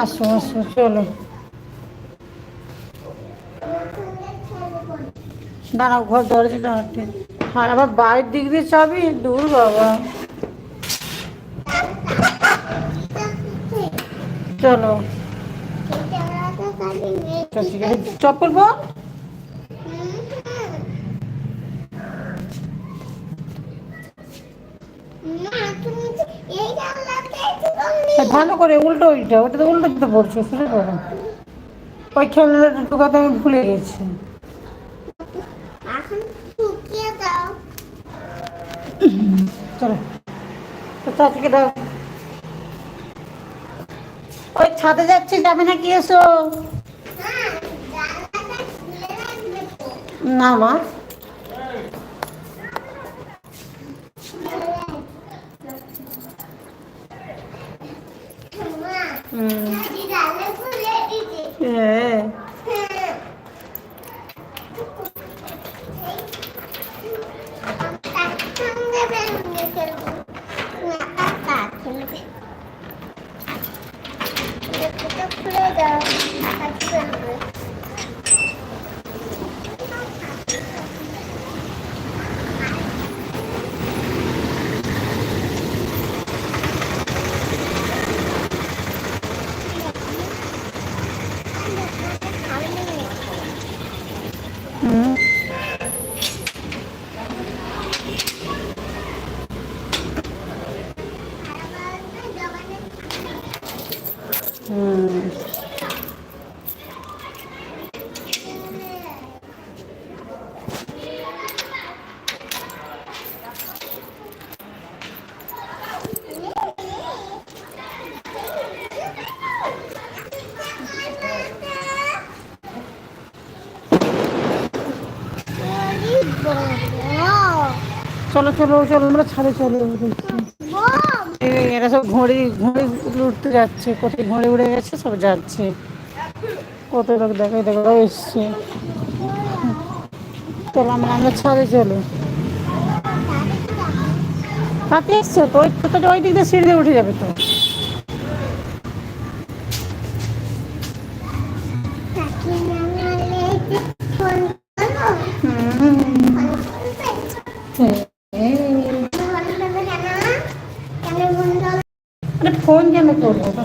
আসো আসো, চলো। দাঁড়াও, ঘর দরজা দাঁড়াতে। হ্যাঁ আবার বাড়ির দিক দিয়ে চাবি? দূর বাবা। চলো। আছে। চপ্পল পর? ভালো করে উল্টো ওইটা ওটা তো উল্টো দিতে পড়ছো শুনে পড়ো ওই খেলনাটা ঢুকাতে আমি ভুলে গেছি। চলো চাচিকে দাও। ওই ছাদে যাচ্ছি যাবে না কি এসো না মা। চলো চলো চলো, আমরা ছাদে চলে। এরা সব ঘড়ি ঘড়ি উঠতে যাচ্ছে, কোথায় ঘড়ি উড়ে গেছে সব যাচ্ছে। কত লোক দেখাই দেখো এসছে। চলো, আমরা আমরা ছাদে চলো। হাতে এসছে? তো ওই তো ওই দিক দিয়ে সিঁড়ি উঠে যাবে তো।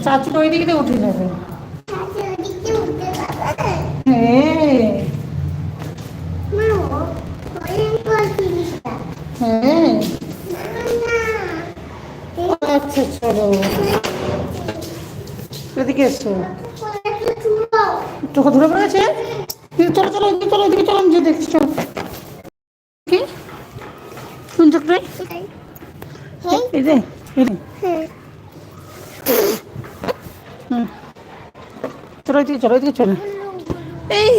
করব চাচু ওই দিক উঠে যাবে হ্যাঁ। হ্যাঁ আচ্ছা চলো। এদিকে এসো। চোখে ধরে পড়েছে? কিন্তু চলো চলো চলো এদিকে চলো যে দেখছি চলো কি কোন চোখটাই এই যে এই যে হুম চলো এদিকে চলো এদিকে চলো। এই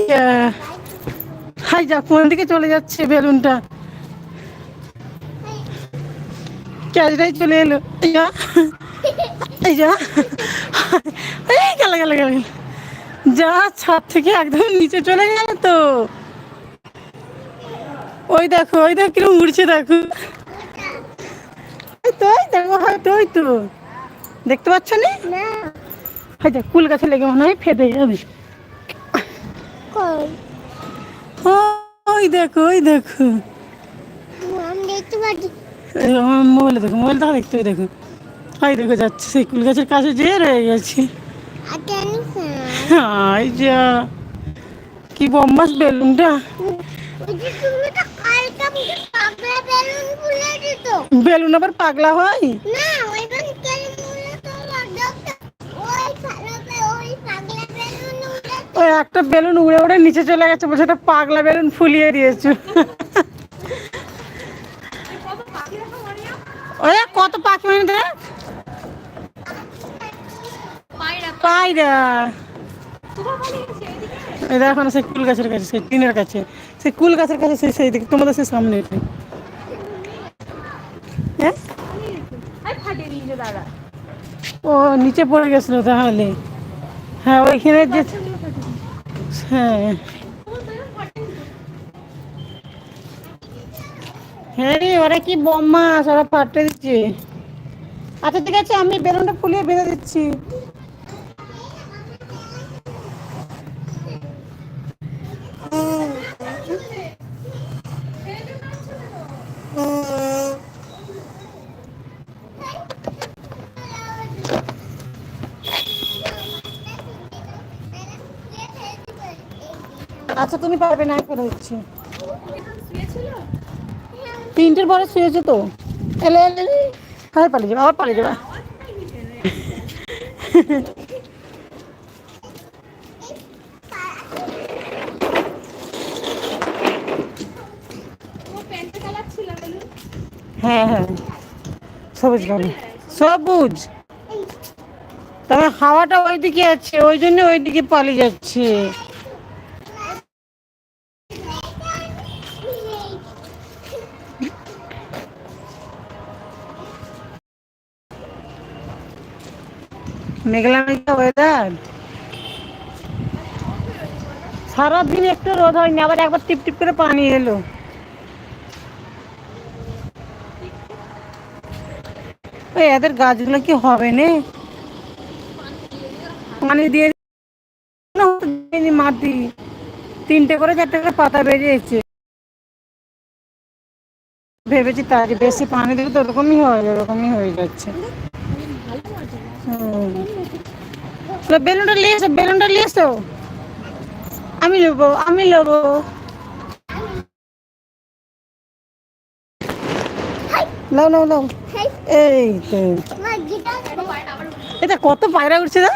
হাই যা, কোন দিকে চলে যাচ্ছে বেলুনটা? ক্যাজটাই চলে এলো। এই যা, এই গেল গেল গেল। যা, ছাদ থেকে একদম নিচে চলে গেল তো। ওই দেখো ওই দেখো কিরম উড়ছে, দেখো। তো দেখো হয়তো ওই তো দেখতে পাচ্ছ না। হয় দেখ কুল গাছে লেগে মনে হয় ফেটে যাবে ওই দেখো ওই দেখো। মোবাইলে দেখো মোবাইল দেখা দেখতে ওই দেখো। ওই দেখো যাচ্ছে সেই কুল গাছের কাছে যেয়ে রয়ে গেছি। হাই যা কি বম্বাস বেলুনটা। বেলুন আবার পাগলা হয়? একটা বেলুন উড়ে উড়ে নিচে চলে গেছে, বলছে একটা পাগলা বেলুন ফুলিয়ে দিয়েছ। ওই কত পাখি মানে দেখ সেই কুল গাছের কাছে, সেই টিনের কাছে, সেই কুল গাছের কাছে, সেই সেই দিকে, তোমাদের সেই সামনে। হ্যাঁ ও, নিচে পড়ে তাহলে। হ্যাঁ ওইখানে যে হ্যাঁ। হ্যাঁ রে, ওরা কি বোমা ওরা ফাটে দিচ্ছে। আচ্ছা ঠিক আছে, আমি বেলুনটা ফুলিয়ে বেঁধে দিচ্ছি। আচ্ছা তুমি পারবে না করে দিচ্ছি তিনটের পরে শুয়েছে তো। এলে এলে। হ্যাঁ পালিয়ে যাবে, আবার পালিয়ে যাবে। হ্যাঁ হ্যাঁ। সবুজ কালো সবুজ। তবে হাওয়াটা ওইদিকে আছে, ওই জন্য ওইদিকে পালিয়ে যাচ্ছে। মেঘলা মেঘলা ওয়েদার সারাদিন একটু রোদ হয়নি, আবার একবার টিপ টিপ করে পানি এলো। এদের গাছগুলো কি হবে না? পানি দিয়ে মাটি। তিনটে করে চারটে করে পাতা বেরিয়েছে ভেবেছি তার বেশি পানি দিলে তো ওরকমই হয়, ওরকমই হয়ে যাচ্ছে। হুম। বেলুনটা নিয়ে এসো বেলুনটা নিয়ে এসো। আমি নেব আমি নেব। নাও নাও নাও। এই এটা কত পায়রা উঠছে না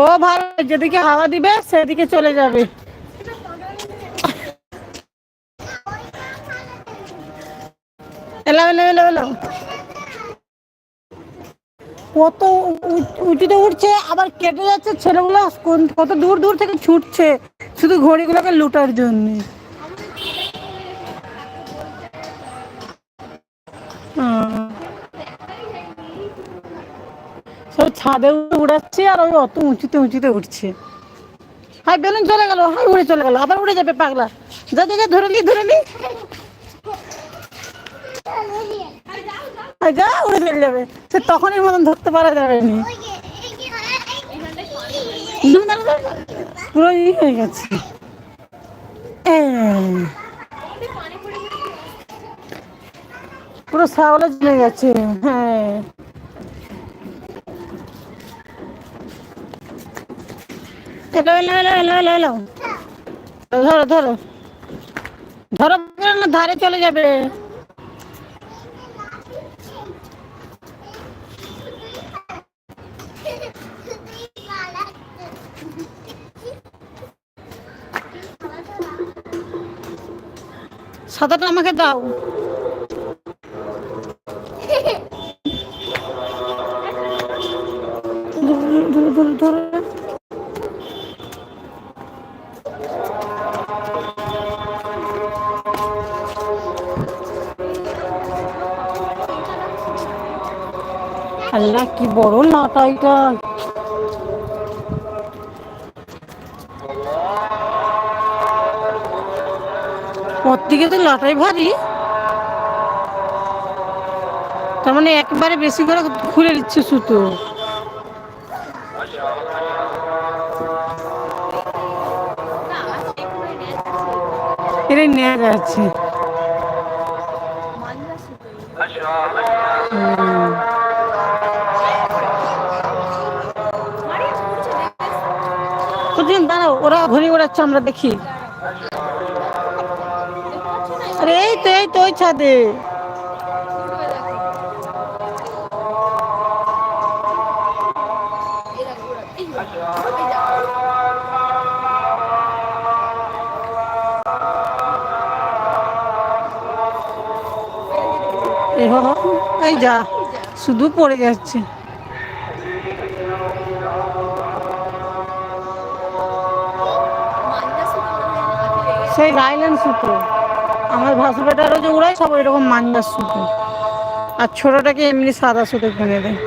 ও ভালো যেদিকে হাওয়া দিবে সেদিকে চলে যাবে। এলাও এলাও এলাও এলাও। কত উঁচুতে উঠছে, আবার কেটে যাচ্ছে ছেলেগুলো কত দূর দূর থেকে ছুটছে, শুধু ঘড়িগুলোকে লুটার জন্য। সব ছাদে উড়াচ্ছে আর ওই অত উঁচুতে উঁচুতে উঠছে। হাই, বেলুন চলে গেল, হাই, উড়ে চলে গেল, আবার উড়ে যাবে পাগলা। যা যা, ধরে নি ধরে নি। উড়ে চলে যাবে সে তখনই মতন ধরতে পারা যাবে নি। পুরো ই হয়ে গেছে পুরো জমে গেছে হ্যাঁ ধরো ধরো ধরো না ধারে চলে যাবে সাদাটা আমাকে দাও। ধরো ধরো ধরো আল্লাহ কি বড় লাটা এটা। ওর দিকে তো লাটাই ভারী। তার মানে একবারে বেশি করে খুলে দিচ্ছে সুতো। এটাই নেওয়া। প্রতিদিন দাঁড়াও, ওরা ঘুরে ওড়াচ্ছে, আমরা দেখি আরে এই তো এই তো ওই ছাদে। এই যা শুধু পড়ে যাচ্ছে। সেই লাইলেন সুতো। আমার ভাসুরাটারও যে উড়াই সব এরকম মাঞ্জার সুতো। আর ছোটোটাকে এমনি সাদা সুতো কিনে দেয়।